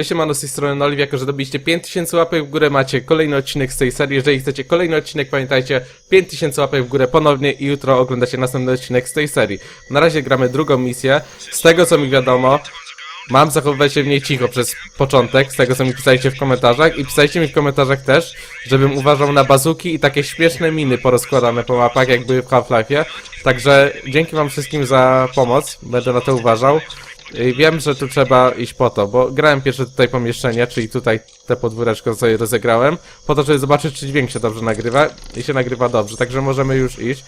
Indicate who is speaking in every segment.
Speaker 1: Cześć, mano z tej strony Noliv, jako że dobiliście 5000 łapek w górę, macie kolejny odcinek z tej serii. Jeżeli chcecie kolejny odcinek, pamiętajcie, 5000 łapek w górę ponownie i jutro oglądacie następny odcinek z tej serii. Na razie gramy drugą misję. Z tego co mi wiadomo, mam zachowywać się w niej cicho przez początek, z tego co mi pisaliście w komentarzach i pisaliście mi w komentarzach też, żebym uważał na bazuki i takie śmieszne miny porozkładane po mapach, jak były w Half-Life'ie. Także dzięki wam wszystkim za pomoc, będę na to uważał. I Wiem, że tu trzeba iść po to, bo grałem pierwsze tutaj pomieszczenie, czyli tutaj te podwóreczko sobie rozegrałem, po to, żeby zobaczyć, czy dźwięk się dobrze nagrywa i się nagrywa dobrze, także możemy już iść.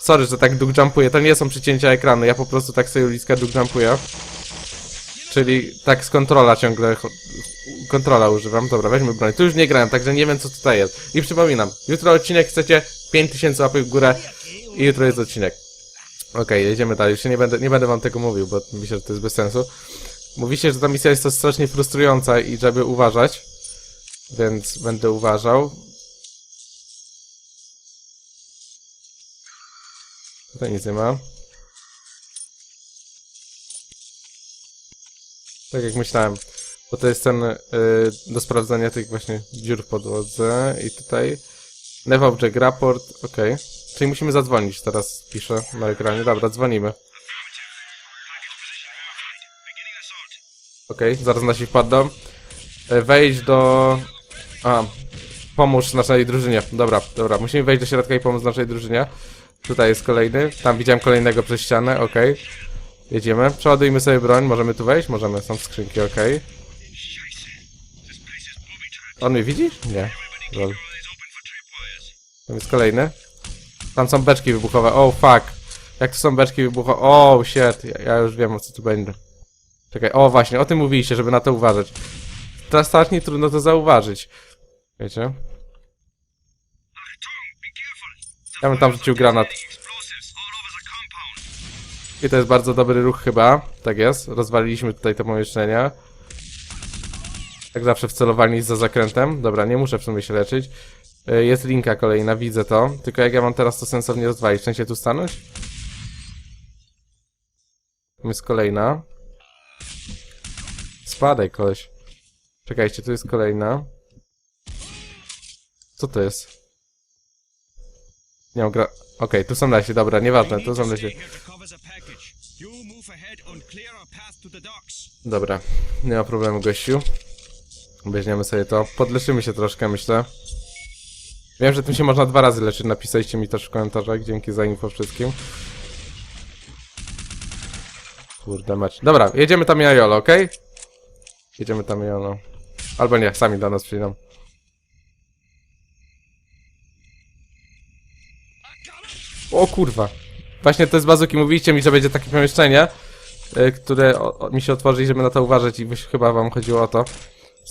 Speaker 1: Sorry, że tak duk jumpuję, to nie są przycięcia ekranu, ja po prostu tak sobie uliczkę duk jumpuję. Czyli tak z kontrola ciągle, kontrola używam, dobra, weźmy broń. Tu już nie grałem, także nie wiem co tutaj jest. I przypominam, jutro odcinek chcecie 5000 łapek w górę i jutro jest odcinek. Okej, jedziemy dalej. Już nie będę, nie będę wam tego mówił, bo myślę, że to jest bez sensu. Mówicie, że ta misja jest to strasznie frustrująca i żeby uważać. Więc będę uważał. Tutaj nic nie ma. Tak jak myślałem. Bo to jest ten y, do sprawdzania tych właśnie dziur w podłodze. I tutaj Never Object Rapport, okej. Czyli musimy zadzwonić, teraz piszę na ekranie. Dobra, dzwonimy. Okej, zaraz nasi wpadną. E, Wejdź do... A, pomóż naszej drużynie. Dobra, dobra, musimy wejść do środka i pomóc naszej drużynie. Tutaj jest kolejny. Tam widziałem kolejnego przez ścianę, okej. Jedziemy. Przeładujmy sobie broń. Możemy tu wejść? Możemy, są skrzynki, okej. On mnie widzi? Nie. Tam jest kolejny. Tam są beczki wybuchowe. Oh fuck. Jak to są beczki wybuchowe? Oh shit. Ja, ja już wiem o co tu będzie. Czekaj, o właśnie, o tym mówiliście, żeby na to uważać. Teraz strasznie trudno to zauważyć. Wiecie? Ja bym tam rzucił granat. I to jest bardzo dobry ruch chyba. Tak jest. Rozwaliliśmy tutaj te pomieszczenia. Jak zawsze wcelowani za zakrętem. Dobra, nie muszę w sumie się leczyć. Y, Jest linka kolejna, widzę to. Tylko jak ja mam teraz to sensownie rozwalić? W sensie tu stanąć? Jest kolejna. Spadaj, koleś. Czekajcie, tu jest kolejna. Co to jest? Nie mam gra... Okej, tu są nasi, dobra, nieważne, tu są
Speaker 2: docks.
Speaker 1: Dobra, nie ma problemu, gościu. Weźmiemy sobie to. Podleczymy się troszkę, myślę. Wiem, że tym się można dwa razy leczyć. Napisaliście mi też w komentarzach. Dzięki za info wszystkim. Kurde mecz. Dobra, jedziemy tam jajolo, okej? Jedziemy tam jajolo. Albo nie, sami do nas przyjdą. O kurwa. Właśnie to jest bazuki. Mówiliście mi, że będzie takie pomieszczenie, y, które mi się otworzy i żeby na to uważać i chyba wam chodziło o to.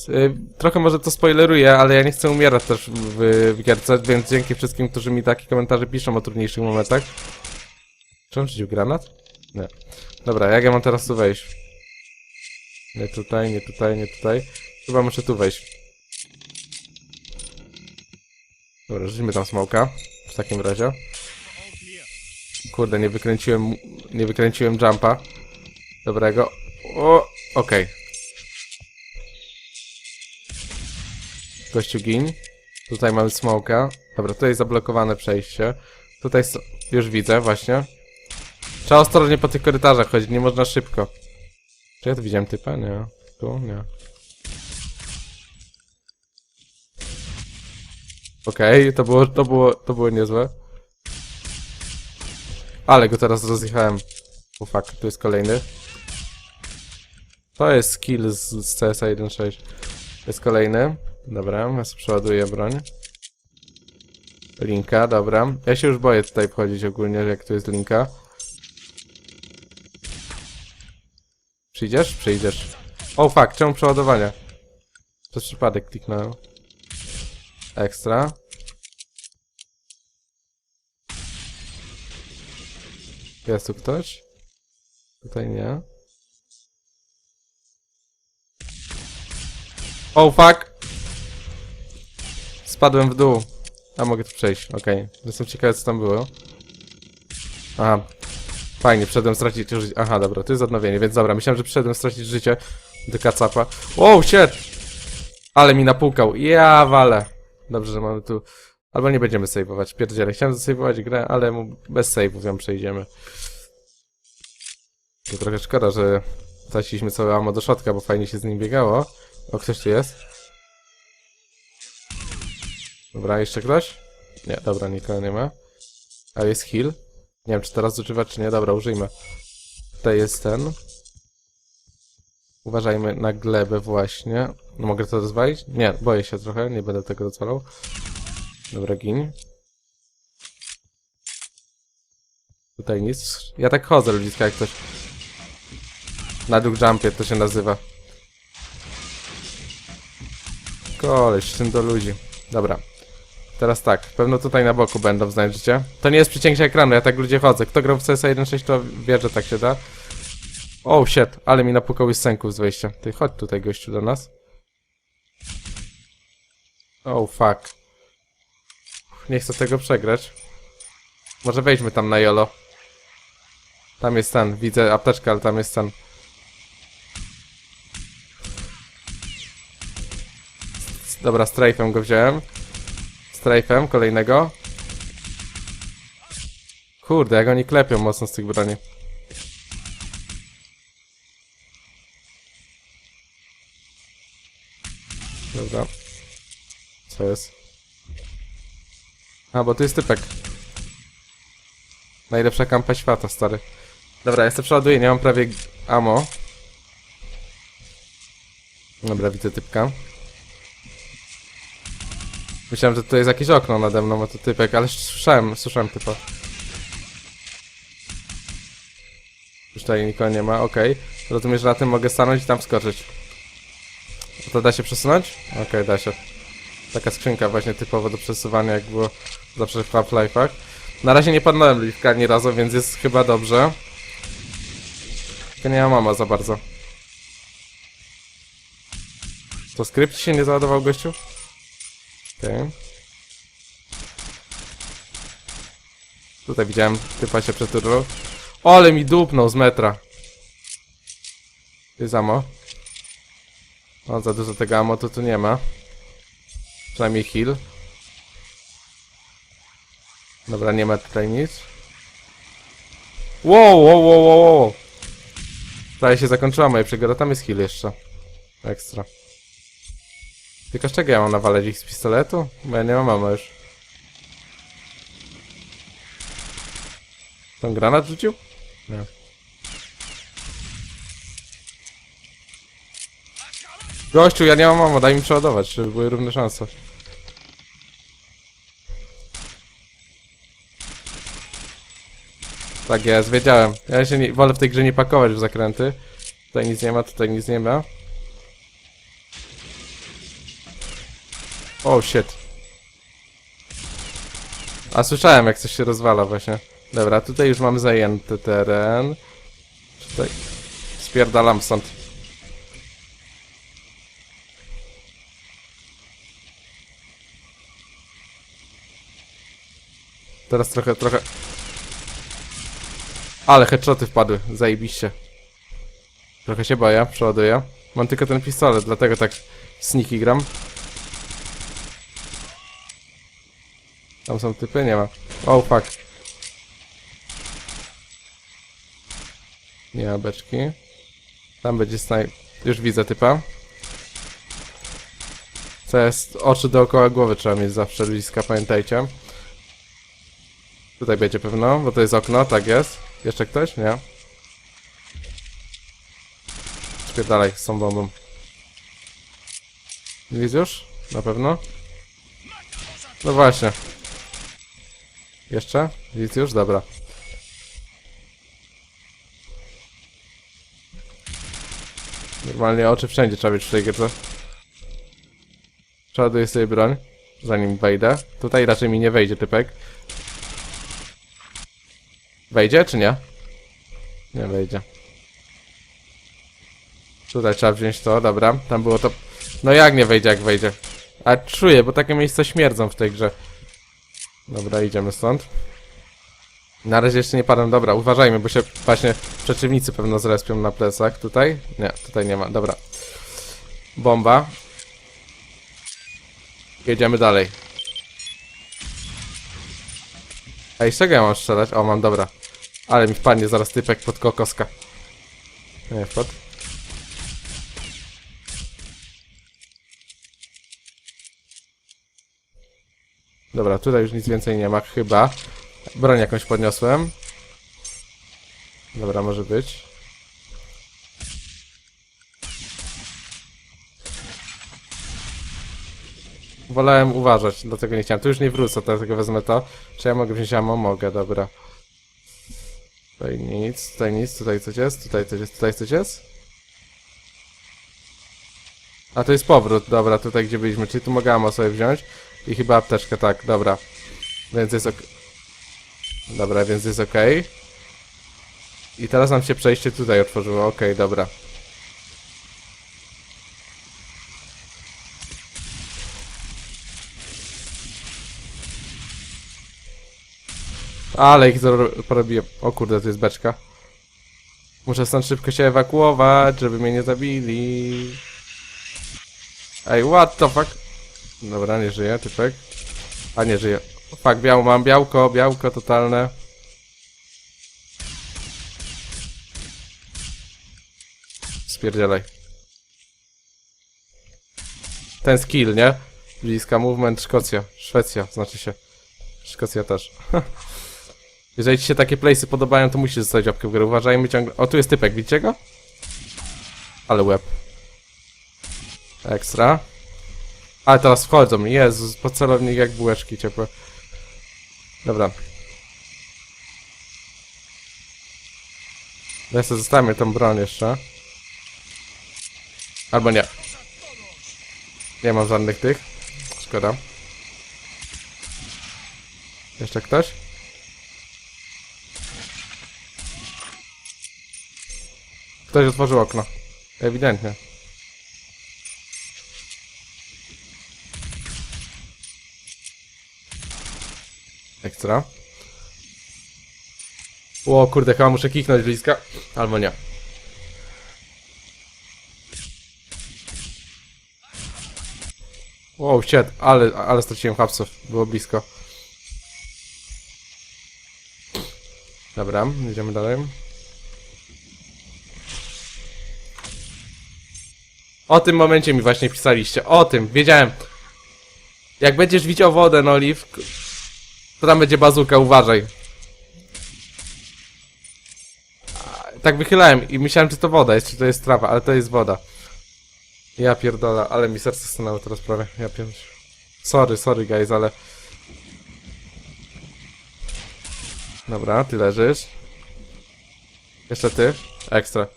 Speaker 1: Y, Trochę może to spoileruję, ale ja nie chcę umierać też w, w gierce, więc dzięki wszystkim, którzy mi takie komentarze piszą o trudniejszych momentach. Czy on rzucił granat? Nie. Dobra, jak ja mam teraz tu wejść? Nie tutaj, nie tutaj, nie tutaj. Chyba muszę tu wejść. Dobra, rzucimy tam smoka. W takim razie. Kurde, nie wykręciłem, nie wykręciłem jumpa. Dobrego. O, okej. Gościu gin. Tutaj mamy smoka. Dobra, tutaj jest zablokowane przejście. Tutaj już widzę, właśnie. Trzeba ostrożnie po tych korytarzach chodzić, nie można szybko. Czy ja tu widziałem typa? Nie. Tu? Nie. Okej, to było, to było, to było niezłe. Ale go teraz rozjechałem. O fuck, tu jest kolejny. To jest skill z, z CSA 1.6. To jest kolejny. Dobra, ja sobie przeładuję broń. Linka, dobra. Ja się już boję tutaj wchodzić ogólnie, jak tu jest linka. Przyjdziesz? Przyjdziesz. O fuck, czemu przeładowania? Przez przypadek kliknąłem. Ekstra. Jest tu ktoś? Tutaj nie. Oh fuck! Spadłem w dół. A mogę tu przejść, okej. Jestem ciekawy co tam było. Aha. Fajnie, przyszedłem stracić życie. Aha, dobra, to jest odnowienie, więc dobra, myślałem, że przyszedłem stracić życie. Do kacapa. Wow, shit! Ale mi napukał. Ja wale. Dobrze, że mamy tu... Albo nie będziemy save'ować. Pierdziele. Chciałem zasejwować grę, ale bez save'ów ją przejdziemy. To trochę szkoda, że traciliśmy całe ammo do środka, bo fajnie się z nim biegało. O, ktoś tu jest? Dobra, jeszcze ktoś? Nie, dobra, nikogo nie ma. A jest heal? Nie wiem, czy teraz używać, czy nie. Dobra, użyjmy. Tutaj jest ten. Uważajmy na glebę właśnie. No, mogę to rozwalić? Nie, boję się trochę, nie będę tego rozwalał. Dobra, gin. Tutaj nic. Ja tak chodzę, ludziska, jak ktoś... Na dół jumpie to się nazywa. Koleś, czym do ludzi. Dobra. Teraz tak, pewno tutaj na boku będą, znajdziecie. To nie jest przycięcie ekranu, ja tak ludzie chodzę. Kto grał w CS 1.6 to wie, że tak się da. Oh shit, ale mi napukały z sęków z wejścia. Ty chodź tutaj gościu do nas. Oh fuck. Nie chcę tego przegrać. Może wejdźmy tam na jolo. Tam jest ten, widzę apteczkę, ale tam jest ten. Dobra, strajfem go wziąłem. Strajfem kolejnego. Kurde, jak oni klepią mocno z tych broni. Dobra. Co jest? A, bo tu jest typek. Najlepsza kampa świata, stary. Dobra, sobie przeładuję, nie mam prawie ammo. Dobra, widzę typka. Myślałem, że to jest jakieś okno nade mną, a to typek, ale słyszałem, słyszałem typa. Już tutaj nikogo nie ma, okej. Rozumiem, że na tym mogę stanąć i tam wskoczyć. A to da się przesunąć? Okej, da się. Taka skrzynka właśnie typowo do przesuwania, jak było zawsze w Half-Life'ach. Na razie nie padnąłem liwka ani razu, więc jest chyba dobrze. Tylko nie ma mama za bardzo. To skrypt się nie załadował, gościu? Okej. Tutaj widziałem, typa się przeturlał. O, ale mi dupnął z metra. Jest ammo. O, za dużo tego ammo to tu nie ma. Przynajmniej heal. Dobra, nie ma tutaj nic. Wow, wow, wow, wow, wow. Prawie się zakończyła moja przygoda, tam jest heal jeszcze. Ekstra. Tylko z czego ja mam nawalać ich z pistoletu? Bo ja nie mam mama już. Tam granat rzucił? Nie. Gościu, ja nie mam mamo, daj mi przeładować, żeby były równe szanse. Tak jest, wiedziałem. Ja się nie, wolę w tej grze nie pakować w zakręty. Tutaj nic nie ma, tutaj nic nie ma. Oh shit. A słyszałem jak coś się rozwala właśnie. Dobra, tutaj już mamy zajęty teren. Tutaj. Spierdalam stąd. Teraz trochę, trochę... Ale headshoty wpadły, zajebiście. Trochę się boję, przeładuję. Mam tylko ten pistolet, dlatego tak sneaky gram. Tam są typy? Nie ma. Oh fuck. Nie ma beczki. Tam będzie snaj... Już widzę typa. Co jest? Oczy dookoła głowy trzeba mieć zawsze bliska, pamiętajcie. Tutaj będzie pewno, bo to jest okno, tak jest. Jeszcze ktoś? Nie. Spierdalaj z tą bombą. Widzisz? Na pewno? No właśnie. Jeszcze? Widzisz już? Dobra. Normalnie oczy wszędzie trzeba mieć w tej grze. Przeładuję sobie broń, zanim wejdę. Tutaj raczej mi nie wejdzie typek. Wejdzie czy nie? Nie wejdzie. Tutaj trzeba wziąć to, dobra. Tam było to... No jak nie wejdzie, jak wejdzie? A czuję, bo takie miejsca śmierdzą w tej grze. Dobra, idziemy stąd. Na razie jeszcze nie padam. Dobra, uważajmy, bo się właśnie przeciwnicy pewno zrespią na plecach. Tutaj? Nie, tutaj nie ma. Dobra. Bomba. Jedziemy dalej. Ej, z czego ja mam strzelać? O, mam, dobra. Ale mi wpadnie zaraz typek pod kokoska. Nie, wpadł. Dobra, tutaj już nic więcej nie ma, chyba. Broń jakąś podniosłem. Dobra, może być. Wolałem uważać, dlatego nie chciałem. Tu już nie wrócę, dlatego wezmę to. Czy ja mogę wziąć ammo? Mogę, dobra. Tutaj nic, tutaj nic, tutaj coś jest, tutaj coś jest, tutaj coś jest. A to jest powrót, dobra, tutaj gdzie byliśmy, czyli tu mogę ammo sobie wziąć. I chyba apteczkę, tak, dobra. Więc jest ok. Dobra, więc jest ok. I teraz nam się przejście tutaj otworzyło, ok, dobra. Ale ich porobiłem. O kurde, to jest beczka. Muszę stąd szybko się ewakuować, żeby mnie nie zabili. Ej, what the fuck? Dobra, nie żyje, typek. A nie żyje. Fuck, biał mam, białko, białko totalne. Spierdzielaj. Ten skill, nie? Bliska movement Szkocja. Szwecja, znaczy się. Szkocja też. Jeżeli ci się takie playsy podobają, to musisz zostawić łapkę w górę. Uważajmy ciągle... O, tu jest typek, widzicie go? Ale łeb. Ekstra. Ale teraz wchodzą. Jezus, po celownik jak bułeczki ciepłe. Dobra. Ja sobie zostawię tą broń jeszcze. Albo nie. Nie mam żadnych tych. Szkoda. Jeszcze ktoś? Ktoś otworzył okno. Ewidentnie. Ekstra. O kurde, chyba muszę kiknąć bliska. Albo nie. Wow, shit, ale, ale straciłem hapsów. Było blisko. Dobra, idziemy dalej. O tym momencie mi właśnie pisaliście. O tym, wiedziałem. Jak będziesz widział wodę, no Oliw, to tam będzie bazuka, uważaj. Tak wychylałem i myślałem, czy to woda jest, czy to jest trawa, ale to jest woda. Ja pierdolę, ale mi serce stanęło teraz prawie. Ja pierd... Sorry, sorry guys, ale... Dobra, ty leżysz. Jeszcze ty. Ekstra.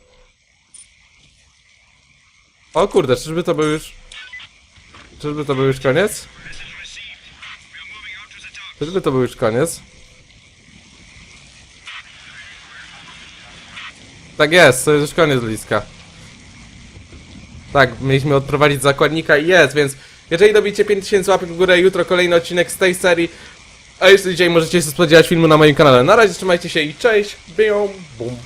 Speaker 1: O kurde, czyżby to był już... Czyżby to był już koniec? Czyżby to był już koniec? Tak jest, to jest już koniec bliska. Tak, mieliśmy odprowadzić zakładnika i jest, więc jeżeli dobicie 5000 łapek w górę, jutro kolejny odcinek z tej serii. A jeszcze dzisiaj możecie się spodziewać filmu na moim kanale. Na razie trzymajcie się i cześć, bią, bum.